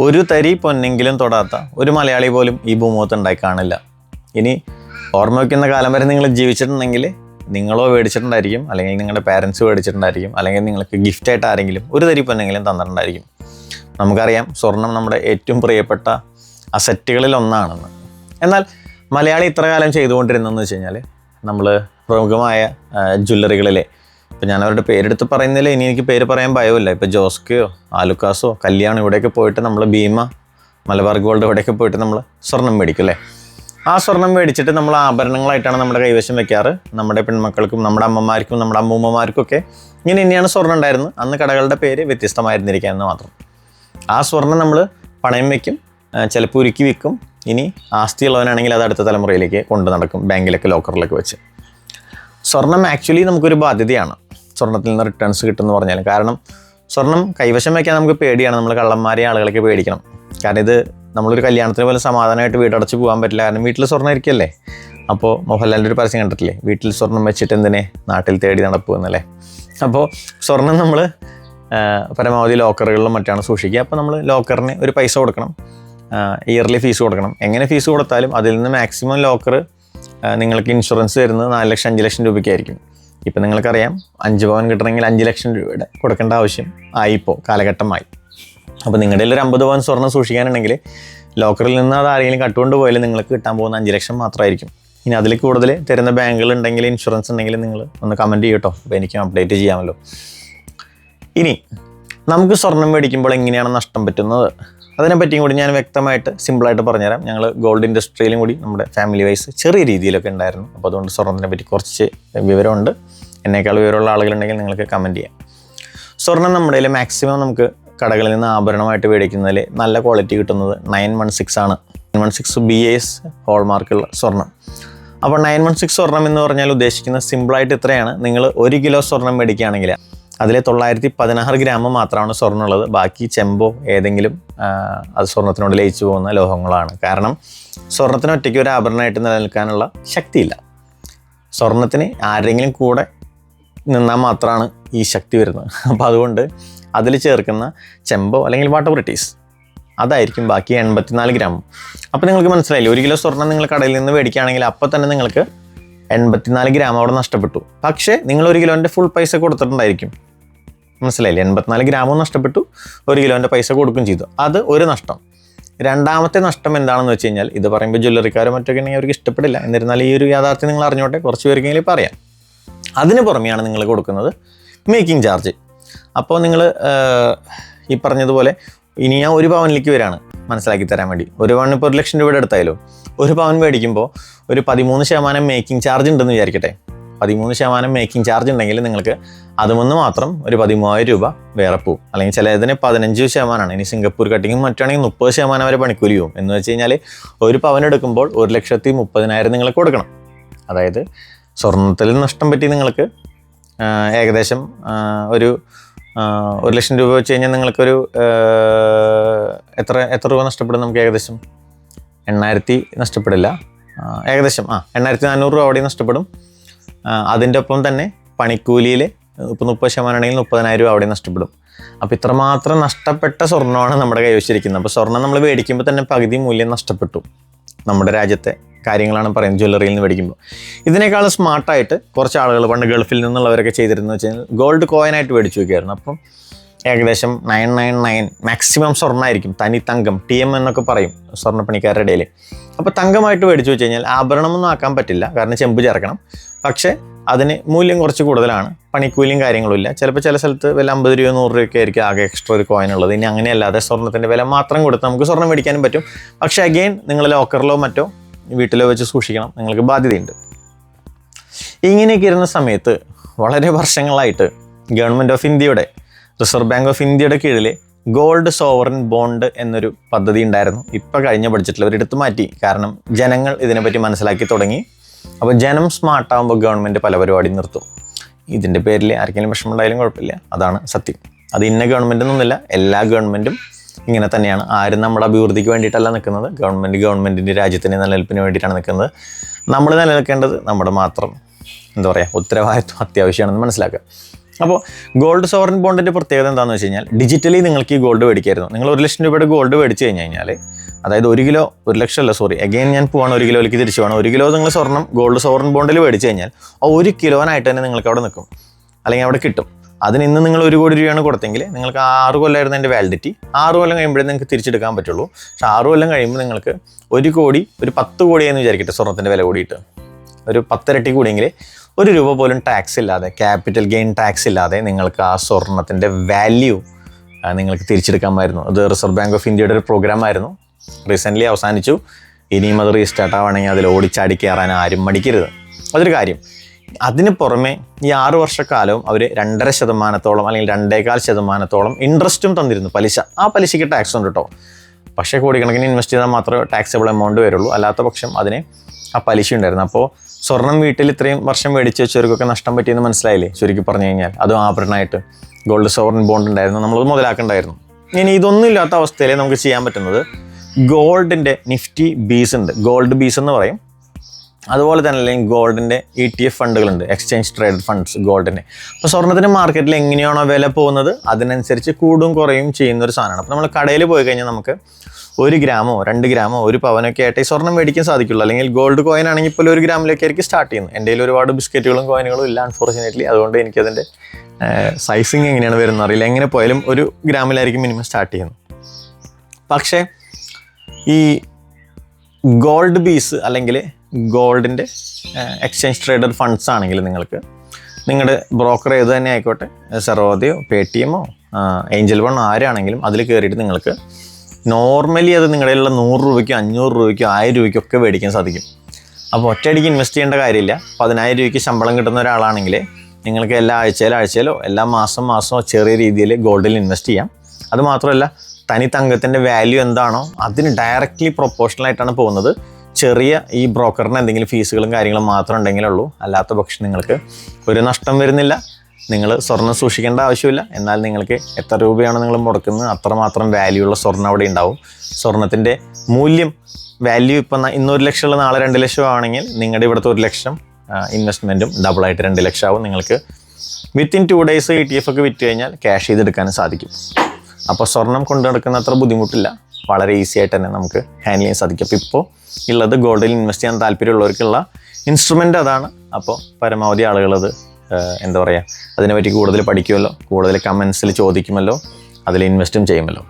ഒരു തരി പൊന്നെങ്കിലും തൊടാത്ത ഒരു മലയാളി പോലും ഈ ഭൂമുഖത്ത് ഉണ്ടായി കാണില്ല. ഇനി ഓർമ്മ വയ്ക്കുന്ന കാലം വരെ നിങ്ങൾ ജീവിച്ചിട്ടുണ്ടെങ്കിൽ നിങ്ങളോ മേടിച്ചിട്ടുണ്ടായിരിക്കും അല്ലെങ്കിൽ നിങ്ങളുടെ പാരൻസ് മേടിച്ചിട്ടുണ്ടായിരിക്കും അല്ലെങ്കിൽ നിങ്ങൾക്ക് ഗിഫ്റ്റ് ആയിട്ട് ആരെങ്കിലും ഒരു തരി പൊന്നെങ്കിലും തന്നിട്ടുണ്ടായിരിക്കും. നമുക്കറിയാം സ്വർണം നമ്മുടെ ഏറ്റവും പ്രിയപ്പെട്ട അസറ്റുകളിൽ ഒന്നാണെന്ന്. എന്നാൽ മലയാളി ഇത്ര കാലം ചെയ്തുകൊണ്ടിരുന്നതെന്ന് വെച്ച് കഴിഞ്ഞാൽ നമ്മൾ പ്രമുഖമായ ജ്വല്ലറികളിലെ ഇപ്പം ഞാൻ അവരുടെ പേരെടുത്ത് പറയുന്നില്ല ഇനി എനിക്ക് പേര് പറയാൻ ഭയമില്ല ഇപ്പോൾ ജോസ്കയോ ആലുക്കാസോ കല്യാണം ഇവിടെയൊക്കെ പോയിട്ട് നമ്മൾ ഭീമ മലബാർ ഗോൾഡ് ഇവിടെയൊക്കെ പോയിട്ട് നമ്മൾ സ്വർണം മേടിക്കും അല്ലേ? ആ സ്വർണം മേടിച്ചിട്ട് നമ്മൾ ആഭരണങ്ങളായിട്ടാണ് നമ്മുടെ കൈവശം വെക്കാറ്. നമ്മുടെ പെൺമക്കൾക്കും നമ്മുടെ അമ്മമാർക്കും നമ്മുടെ അമ്മൂമ്മമാർക്കും ഒക്കെ ഇങ്ങനെ തന്നെയാണ് സ്വർണം ഉണ്ടായിരുന്നത്. അന്ന് കടകളുടെ പേര് വ്യത്യസ്തമായിരുന്നിരിക്കാമെന്ന് മാത്രം. ആ സ്വർണം നമ്മൾ പണയം വെക്കും ചിലപ്പോൾ ഉരുക്കി വിൽക്കും. ഇനി ആസ്തിയുള്ളവനാണെങ്കിൽ അത് അടുത്ത തലമുറയിലേക്ക് കൊണ്ടു നടക്കും ബാങ്കിലൊക്കെ ലോക്കറിലൊക്കെ വെച്ച്. സ്വർണം ആക്ച്വലി നമുക്കൊരു ബാധ്യതയാണ്. സ്വർണത്തിൽ നിന്ന് റിട്ടേൺസ് കിട്ടുമെന്ന് പറഞ്ഞാൽ കാരണം സ്വർണം കൈവശം വയ്ക്കാൻ നമുക്ക് പേടിയാണ്. നമ്മൾ കള്ളന്മാരെ ആളുകളൊക്കെ പേടിക്കണം. കാരണം ഇത് നമ്മളൊരു കല്യാണത്തിന് പോലെ സമാധാനമായിട്ട് വീടടച്ച് പോകാൻ പറ്റില്ല. കാരണം വീട്ടിൽ സ്വർണം ഇരിക്കല്ലേ? അപ്പോൾ മോഹൻലാലിന്റെ ഒരു പരസ്യം കണ്ടിട്ടില്ലേ? വീട്ടിൽ സ്വർണം വെച്ചിട്ട് എന്തിനെ നാട്ടിൽ തേടി നടപ്പുവെന്നല്ലേ അപ്പോൾ സ്വർണം നമ്മൾ പരമാവധി ലോക്കറുകളിലും മറ്റാണ് സൂക്ഷിക്കുക. അപ്പോൾ നമ്മൾ ലോക്കറിന് ഒരു പൈസ കൊടുക്കണം. ഇയർലി ഫീസ് കൊടുക്കണം. എങ്ങനെ ഫീസ് കൊടുത്താലും അതിൽ നിന്ന് മാക്സിമം ലോക്കർ നിങ്ങൾക്ക് ഇൻഷുറൻസ് തരുന്നത് നാല് ലക്ഷം അഞ്ച് ലക്ഷം രൂപയ്ക്കായിരിക്കും. ഇപ്പം നിങ്ങൾക്കറിയാം അഞ്ച് പവൻ കിട്ടണമെങ്കിൽ അഞ്ച് ലക്ഷം രൂപയുടെ കൊടുക്കേണ്ട ആവശ്യം ആയിപ്പോൾ കാലഘട്ടമായി. അപ്പോൾ നിങ്ങളുടെ ഒരു അമ്പത് പവൻ സ്വർണം സൂക്ഷിക്കാനുണ്ടെങ്കിൽ ലോക്കറിൽ നിന്ന് അത് ആരെങ്കിലും കട്ടുകൊണ്ട് പോയാലും നിങ്ങൾക്ക് കിട്ടാൻ പോകുന്ന അഞ്ച് ലക്ഷം മാത്രമായിരിക്കും. ഇനി അതിൽ കൂടുതൽ തരുന്ന ബാങ്കുകൾ ഉണ്ടെങ്കിൽ ഇൻഷുറൻസ് ഉണ്ടെങ്കിൽ നിങ്ങൾ ഒന്ന് കമന്റ് ചെയ്യട്ടോ അപ്പോൾ എനിക്കും അപ്ഡേറ്റ് ചെയ്യാമല്ലോ. ഇനി നമുക്ക് സ്വർണം മേടിക്കുമ്പോൾ എങ്ങനെയാണ് നഷ്ടം പറ്റുന്നത്? അതിനെപ്പറ്റിയും കൂടി ഞാൻ വ്യക്തമായിട്ട് സിമ്പിളായിട്ട് പറഞ്ഞുതരാം. ഞങ്ങൾ ഗോൾഡ് ഇൻഡസ്ട്രിയിലും കൂടി നമ്മുടെ ഫാമിലി വൈസ് ചെറിയ രീതിയിലൊക്കെ ഉണ്ടായിരുന്നു. അപ്പോൾ അതുകൊണ്ട് സ്വർണത്തിനെ പറ്റി കുറച്ച് വിവരമുണ്ട്. എന്നേക്കാൾ വിവരമുള്ള ആളുകളുണ്ടെങ്കിൽ നിങ്ങൾക്ക് കമന്റ് ചെയ്യാം. സ്വർണം നമ്മുടെ കയ്യിൽ മാക്സിമം നമുക്ക് കടകളിൽ നിന്ന് ആഭരണമായിട്ട് മേടിക്കുന്നതിൽ നല്ല ക്വാളിറ്റി കിട്ടുന്നത് നയൻ വൺ സിക്സ് ആണ്. Nine one six B S ഹോൾമാർക്കുള്ള സ്വർണം അപ്പോൾ നയൻ വൺ സിക്സ് സ്വർണം എന്ന് പറഞ്ഞാൽ ഉദ്ദേശിക്കുന്നത് സിമ്പിളായിട്ട് ഇത്രയാണ്. നിങ്ങൾ ഒരു കിലോ സ്വർണം മേടിക്കുകയാണെങ്കിൽ അതിലെ തൊള്ളായിരത്തി പതിനാറ് ഗ്രാം മാത്രമാണ് സ്വർണമുള്ളത്. ബാക്കി ചെമ്പോ ഏതെങ്കിലും അത് സ്വർണത്തിനോട് ലയിച്ചു പോകുന്ന ലോഹങ്ങളാണ്. കാരണം സ്വർണത്തിന് ഒറ്റയ്ക്ക് ഒരു ആഭരണമായിട്ട് നിലനിൽക്കാനുള്ള ശക്തിയില്ല. സ്വർണത്തിന് ആരെങ്കിലും കൂടെ നിന്നാൽ മാത്രമാണ് ഈ ശക്തി വരുന്നത്. അപ്പോൾ അതുകൊണ്ട് അതിൽ ചേർക്കുന്ന ചെമ്പോ അല്ലെങ്കിൽ വാട്ടർ ബ്രിട്ടീസ് അതായിരിക്കും ബാക്കി എൺപത്തിനാല് ഗ്രാം അപ്പോൾ നിങ്ങൾക്ക് മനസ്സിലായില്ലേ ഒരു കിലോ സ്വർണം നിങ്ങൾ കടയിൽ നിന്ന് മേടിക്കുകയാണെങ്കിൽ അപ്പോൾ തന്നെ നിങ്ങൾക്ക് എൺപത്തിനാല് ഗ്രാം അവിടെ നഷ്ടപ്പെട്ടു. പക്ഷേ നിങ്ങൾ ഒരു കിലോന്റെ ഫുൾ പൈസ കൊടുത്തിട്ടുണ്ടായിരിക്കും. മനസ്സിലായില്ലേ എൺപത്തിനാല് ഗ്രാമും നഷ്ടപ്പെട്ടു ഒരു കിലോന്റെ പൈസ കൊടുക്കുകയും ചെയ്തു. അത് ഒരു നഷ്ടം. രണ്ടാമത്തെ നഷ്ടം എന്താണെന്ന് വെച്ച് കഴിഞ്ഞാൽ ഇത് പറയുമ്പോൾ ജ്വല്ലറിക്കാരോ മറ്റൊക്കെ ഉണ്ടെങ്കിൽ അവർക്ക് ഇഷ്ടപ്പെടില്ല. എന്നിരുന്നാൽ ഈ ഒരു യാഥാർത്ഥ്യം നിങ്ങൾ അറിഞ്ഞോട്ടെ കുറച്ച് പേർക്കെങ്കിലും പറയാം. അതിന് പുറമെയാണ് നിങ്ങൾ കൊടുക്കുന്നത് മേക്കിംഗ് ചാർജ്. അപ്പോൾ നിങ്ങൾ ഈ പറഞ്ഞതുപോലെ ഇനി ഞാൻ ഒരു പവനിലേക്ക് വരാണ് മനസ്സിലാക്കി തരാൻ വേണ്ടി. ഒരു പവൻ ഇപ്പോൾ ഒരു ലക്ഷം രൂപയുടെ അടുത്തായാലോ? ഒരു പവൻ മേടിക്കുമ്പോൾ ഒരു പതിമൂന്ന് ശതമാനം മേക്കിംഗ് ചാർജ് ഉണ്ടെന്ന് വിചാരിക്കട്ടെ. പതിമൂന്ന് ശതമാനം മേക്കിംഗ് ചാർജ് ഉണ്ടെങ്കിൽ നിങ്ങൾക്ക് അതുമൊന്ന് മാത്രം ഒരു പതിമൂവായിരം രൂപ വേറെ പോവും. അല്ലെങ്കിൽ ചിലതിന് പതിനഞ്ച് ശതമാനമാണ്. ഇനി സിംഗപ്പൂർ കട്ടിങ്ങും മറ്റാണെങ്കിൽ മുപ്പത് ശതമാനം വരെ പണിക്കൂലി പോവും. എന്ന് വെച്ച് കഴിഞ്ഞാൽ ഒരു പവൻ എടുക്കുമ്പോൾ ഒരു ലക്ഷത്തി മുപ്പതിനായിരം നിങ്ങൾ കൊടുക്കണം. അതായത് സ്വർണത്തിൽ നഷ്ടം പറ്റി നിങ്ങൾക്ക് ഏകദേശം ഒരു ഒരു ലക്ഷം രൂപ വെച്ച് കഴിഞ്ഞാൽ നിങ്ങൾക്കൊരു എത്ര എത്ര രൂപ നഷ്ടപ്പെടും നമുക്ക് ഏകദേശം? എണ്ണായിരത്തി നഷ്ടപ്പെടില്ല. ഏകദേശം ആ എണ്ണായിരത്തി നാനൂറ് രൂപ അവിടെ നഷ്ടപ്പെടും. അതിന്റെ ഒപ്പം തന്നെ പണിക്കൂലിയിൽ ഇപ്പോൾ മുപ്പത് ശതമാനം ആണെങ്കിൽ മുപ്പതിനായിരം രൂപ അവിടെ നഷ്ടപ്പെടും. അപ്പോൾ ഇത്രമാത്രം നഷ്ടപ്പെട്ട സ്വർണമാണ് നമ്മുടെ കൈവശിച്ചിരിക്കുന്നത് അപ്പോൾ സ്വർണം നമ്മൾ മേടിക്കുമ്പോൾ തന്നെ പകുതി മൂല്യം നഷ്ടപ്പെട്ടു നമ്മുടെ രാജ്യത്തെ. കാര്യങ്ങളാണ് പറയുന്നത്. ജ്വല്ലറിയിൽ നിന്ന് മേടിക്കുമ്പോൾ. ഇതിനേക്കാൾ സ്മാർട്ടായിട്ട് കുറച്ച് ആളുകൾ പണ്ട് ഗൾഫിൽ നിന്നുള്ളവരൊക്കെ ചെയ്തിരുന്നു വെച്ച് കഴിഞ്ഞാൽ ഗോൾഡ് കോയിനായിട്ട് മേടിച്ചു വയ്ക്കുമായിരുന്നു അപ്പം ഏകദേശം നയൻ നയൻ നയൻ മാക്സിമം സ്വർണമായിരിക്കും തനി തങ്കം ടി എം എന്നൊക്കെ പറയും സ്വർണപ്പണിക്കാരുടെ ഇടയിൽ. അപ്പോൾ തങ്കമായിട്ട് മേടിച്ചു വെച്ച് കഴിഞ്ഞാൽ ആഭരണമൊന്നും ആക്കാൻ പറ്റില്ല. കാരണം ചെമ്പ് ചേർക്കണം. പക്ഷേ അതിന് മൂല്യം കുറച്ച് കൂടുതലാണ്. പണിക്കൂലിയും കാര്യങ്ങളുമില്ല ചിലപ്പോൾ ചില സ്ഥലത്ത് വില അമ്പത് രൂപ നൂറ് രൂപയൊക്കെ ആയിരിക്കും ആകെ എക്സ്ട്രാ ഒരു കോയിൻ ഉള്ളത്. ഇനി അങ്ങനെയല്ലാതെ സ്വർണത്തിന്റെ വില മാത്രം കൊടുത്ത് നമുക്ക് സ്വർണം മേടിക്കാനും പറ്റും. പക്ഷേ അഗെയിൻ നിങ്ങൾ ലോക്കറിലോ മറ്റോ വീട്ടിലോ വെച്ച് സൂക്ഷിക്കണം. നിങ്ങൾക്ക് ബാധ്യതയുണ്ട്. ഇങ്ങനെയൊക്കെ ഇരുന്ന സമയത്ത് വളരെ വർഷങ്ങളായിട്ട് ഗവൺമെന്റ് ഓഫ് ഇന്ത്യയുടെ റിസർവ് ബാങ്ക് ഓഫ് ഇന്ത്യയുടെ കീഴിൽ ഗോൾഡ് സോവറിൻ ബോണ്ട് എന്നൊരു പദ്ധതി ഉണ്ടായിരുന്നു. ഇപ്പോൾ കഴിഞ്ഞ ബഡ്ജറ്റിൽ അവരെടുത്ത് മാറ്റി. കാരണം ജനങ്ങൾ ഇതിനെപ്പറ്റി മനസ്സിലാക്കി തുടങ്ങി. അപ്പോൾ ജനം സ്മാർട്ടാകുമ്പോൾ ഗവൺമെന്റ് പല പരിപാടി നിർത്തും. ഇതിന്റെ പേരിൽ ആർക്കെങ്കിലും വിഷമമുണ്ടായാലും കുഴപ്പമില്ല. അതാണ് സത്യം. അത് ഇന്ന ഗവൺമെന്റ് എന്നൊന്നുമില്ല. എല്ലാ ഗവൺമെന്റും ഇങ്ങനെ തന്നെയാണ്. ആരും നമ്മുടെ അഭിവൃദ്ധിക്ക് വേണ്ടിയിട്ടല്ല നിൽക്കുന്നത്. ഗവൺമെന്റ് ഗവൺമെന്റിന്റെ രാജ്യത്തിന്റെ നിലനിൽപ്പിന് വേണ്ടിയിട്ടാണ് നിൽക്കുന്നത്. നമ്മൾ നിലനിൽക്കേണ്ടത് നമ്മുടെ മാത്രം എന്താ പറയുക ഉത്തരവാദിത്വം അത്യാവശ്യമാണെന്ന് മനസ്സിലാക്കുക. അപ്പോൾ ഗോൾഡ് സോവറിൻ ബോണ്ടിന്റെ പ്രത്യേകത എന്താണെന്ന് വെച്ച് കഴിഞ്ഞാൽ ഡിജിറ്റലി നിങ്ങൾക്ക് ഈ ഗോൾഡ് മേടിക്കായിരുന്നു. നിങ്ങൾ ഒരു ലക്ഷം രൂപയുടെ ഗോൾഡ് മേടിച്ച് കഴിഞ്ഞ് കഴിഞ്ഞാൽ അതായത് ഒരു കിലോ ഒരു ലക്ഷം അല്ല സോറി അഗൈൻ ഞാൻ പോവാണ് ഒരു കിലോയിലേക്ക് തിരിച്ചു പോകണം ഒരു കിലോ നിങ്ങൾ സ്വർണം ഗോൾഡ് സോവറിൻ ബോണ്ടിൽ മേടിച്ച് കഴിഞ്ഞാൽ ആ ഒരു കിലോനായിട്ട് തന്നെ നിങ്ങൾക്ക് അവിടെ നിൽക്കും. അല്ലെങ്കിൽ അവിടെ കിട്ടും. അതിന് ഇന്ന് നിങ്ങൾ ഒരു കോടി രൂപയാണ് കൊടുത്തെങ്കിൽ നിങ്ങൾക്ക് ആറ് കൊല്ലമായിരുന്നു അതിന്റെ വാലിഡിറ്റി ആറ് കൊല്ലം കഴിയുമ്പോഴേ നിങ്ങൾക്ക് തിരിച്ചെടുക്കാൻ പറ്റുള്ളൂ. പക്ഷേ ആറ് കൊല്ലം കഴിയുമ്പോൾ നിങ്ങൾക്ക് ഒരു കോടി ഒരു പത്ത് കോടിയെന്ന് വിചാരിക്കട്ടെ സ്വർണത്തിന്റെ വില കൂടിയിട്ട്. ഒരു പത്തിരട്ടി കൂടിയെങ്കിൽ ഒരു രൂപ പോലും ടാക്സ് ഇല്ലാതെ ക്യാപിറ്റൽ ഗെയിൻ ടാക്സ് ഇല്ലാതെ നിങ്ങൾക്ക് ആ സ്വർണത്തിന്റെ വാല്യൂ നിങ്ങൾക്ക് തിരിച്ചെടുക്കാമായിരുന്നു. അത് റിസർവ് ബാങ്ക് ഓഫ് ഇന്ത്യയുടെ ഒരു പ്രോഗ്രാം ആയിരുന്നു. റീസെന്റ്ലി അവസാനിച്ചു. ഇനിയും അത് റീസ്റ്റാർട്ട് ആവുകയാണെങ്കിൽ അതിൽ ഓടിച്ചാടി കയറാൻ ആരും മടിക്കരുത്. അതൊരു കാര്യം. അതിന് പുറമെ ഈ ആറ് വർഷക്കാലവും അവർ രണ്ടര ശതമാനത്തോളം അല്ലെങ്കിൽ രണ്ടേകാൽ ശതമാനത്തോളം ഇൻട്രസ്റ്റും തന്നിരുന്നു. പലിശ. ആ പലിശയ്ക്ക് ടാക്സ് ഉണ്ട് കേട്ടോ പക്ഷേ കോടിക്കണക്കിന് ഇൻവെസ്റ്റ് ചെയ്താൽ മാത്രമേ ടാക്സബിൾ എമൗണ്ട് വരുള്ളൂ. അല്ലാത്ത പക്ഷം അതിന് ആ പലിശ ഉണ്ടായിരുന്നു. അപ്പോൾ സ്വർണം വീട്ടിൽ ഇത്രയും വർഷം മേടിച്ച് വെച്ചവർക്കൊക്കെ നഷ്ടം പറ്റിയെന്ന് മനസ്സിലായില്ലേ? ചുരുക്കി പറഞ്ഞു കഴിഞ്ഞാൽ. അതും ആഭരണമായിട്ട് ഗോൾഡ് സോവറിൻ ബോണ്ട് ഉണ്ടായിരുന്നു. നമ്മളത് മുതലാക്കണ്ടായിരുന്നു. ഇനി ഇതൊന്നും ഇല്ലാത്ത അവസ്ഥയിൽ നമുക്ക് ചെയ്യാൻ പറ്റുന്നത് ഗോൾഡിന്റെ നിഫ്റ്റി ബീസ് ഉണ്ട്. ഗോൾഡ് ബീസ് എന്ന് പറയും. അതുപോലെ തന്നെ അല്ലെങ്കിൽ ഗോൾഡിന്റെ ഇ ടി എഫ് ഫണ്ടുകളുണ്ട്. എക്സ്ചേഞ്ച് ട്രേഡ് ഫണ്ട്സ് ഗോൾഡിന്റെ. അപ്പോൾ സ്വർണത്തിന്റെ മാർക്കറ്റിൽ എങ്ങനെയാണോ വില പോകുന്നത്? അതിനനുസരിച്ച് കൂടും കുറയും ചെയ്യുന്ന ഒരു സാധനമാണ്. അപ്പോൾ നമ്മൾ കടയിൽ പോയി കഴിഞ്ഞാൽ നമുക്ക് ഒരു ഗ്രാമോ രണ്ട് ഗ്രാമോ ഒരു പവനൊക്കെ ആയിട്ട് ഈ സ്വർണം മേടിക്കാൻ സാധിക്കുള്ളൂ. അല്ലെങ്കിൽ ഗോൾഡ് കോയിൻ ആണെങ്കിൽ ഇപ്പോൾ ഒരു ഗ്രാമിലൊക്കെ ആയിരിക്കും സ്റ്റാർട്ട് ചെയ്യുന്നത്. എന്റെ കയ്യിൽ ഒരുപാട് ബിസ്ക്കറ്റുകളും കോയിനുകളും ഇല്ല അൺഫോർച്ചുനേറ്റ്ലി അതുകൊണ്ട് എനിക്കതിന്റെ സൈസിങ് എങ്ങനെയാണ് വരുന്നത് അറിയില്ല. എങ്ങനെ പോയാലും ഒരു ഗ്രാമിലായിരിക്കും മിനിമം സ്റ്റാർട്ട് ചെയ്യുന്നത്. പക്ഷേ ഈ ഗോൾഡ് ബീസ് അല്ലെങ്കിൽ ഗോൾഡിന്റെ എക്സ്ചേഞ്ച് ട്രേഡർ ഫണ്ട്സ് ആണെങ്കിൽ നിങ്ങൾക്ക് നിങ്ങളുടെ ബ്രോക്കർ ഏത് തന്നെ ആയിക്കോട്ടെ സെറോദയോ പേ ടി എമ്മോ ഏഞ്ചൽ വൺ ആരാണെങ്കിലും അതിൽ കയറിയിട്ട് നിങ്ങൾക്ക് നോർമലി അത് നിങ്ങളുടെ ഉള്ള നൂറ് രൂപയ്ക്കോ അഞ്ഞൂറ് രൂപയ്ക്കോ ആയിരം രൂപയ്ക്കോ ഒക്കെ മേടിക്കാൻ സാധിക്കും. അപ്പോൾ ഒറ്റയടിക്ക് ഇൻവെസ്റ്റ് ചെയ്യേണ്ട കാര്യമില്ല. പതിനായിരം രൂപയ്ക്ക് ശമ്പളം കിട്ടുന്ന ഒരാളാണെങ്കിൽ നിങ്ങൾക്ക് എല്ലാ ആഴ്ചയിലോ ആഴ്ചയിലോ എല്ലാ മാസം മാസമോ ചെറിയ രീതിയിൽ ഗോൾഡിൽ ഇൻവെസ്റ്റ് ചെയ്യാം. അത് മാത്രമല്ല തനി തങ്കത്തിന്റെ വാല്യൂ എന്താണോ അതിന് ഡയറക്റ്റ്ലി പ്രൊപ്പോർഷണൽ ആയിട്ടാണ് പോകുന്നത്. ചെറിയ ഈ ബ്രോക്കറിന് എന്തെങ്കിലും ഫീസുകളും കാര്യങ്ങളും മാത്രം ഉണ്ടെങ്കിലേ ഉള്ളൂ. അല്ലാത്ത പക്ഷം നിങ്ങൾക്ക് ഒരു നഷ്ടം വരുന്നില്ല. നിങ്ങൾ സ്വർണം സൂക്ഷിക്കേണ്ട ആവശ്യമില്ല. എന്നാൽ നിങ്ങൾക്ക് എത്ര രൂപയാണ് നിങ്ങൾ മുടക്കുന്നത്? അത്രമാത്രം വാല്യൂ ഉള്ള സ്വർണം അവിടെ ഉണ്ടാവും. സ്വർണത്തിന്റെ മൂല്യം വാല്യൂ ഇപ്പം ഇന്നൊരു ലക്ഷമുള്ള നാളെ രണ്ട് ലക്ഷം ആണെങ്കിൽ നിങ്ങളുടെ ഇവിടുത്തെ ഒരു ലക്ഷം ഇൻവെസ്റ്റ്മെന്റും ഡബിളായിട്ട് രണ്ട് ലക്ഷം ആവും നിങ്ങൾക്ക് within two days E T F ഒക്കെ വിറ്റ് കഴിഞ്ഞാൽ ക്യാഷ് ചെയ്തെടുക്കാനും സാധിക്കും. അപ്പോൾ സ്വർണം കൊണ്ടു നടക്കുന്ന അത്ര ബുദ്ധിമുട്ടില്ല. വളരെ ഈസി ആയിട്ട് തന്നെ നമുക്ക് ഹാൻഡിൽ ചെയ്യാൻ സാധിക്കും. അപ്പോൾ ഇപ്പോൾ ഉള്ളത് ഗോൾഡിൽ ഇൻവെസ്റ്റ് ചെയ്യാൻ താല്പര്യമുള്ളവർക്കുള്ള ഇൻസ്ട്രുമെന്റ് അതാണ്. അപ്പോൾ പരമാവധി ആളുകളത് എന്താ പറയുക അതിനെപ്പറ്റി കൂടുതൽ പഠിക്കുമല്ലോ കൂടുതൽ കമൻസിൽ ചോദിക്കുമല്ലോ അതിൽ ഇൻവെസ്റ്റും ചെയ്യുമല്ലോ.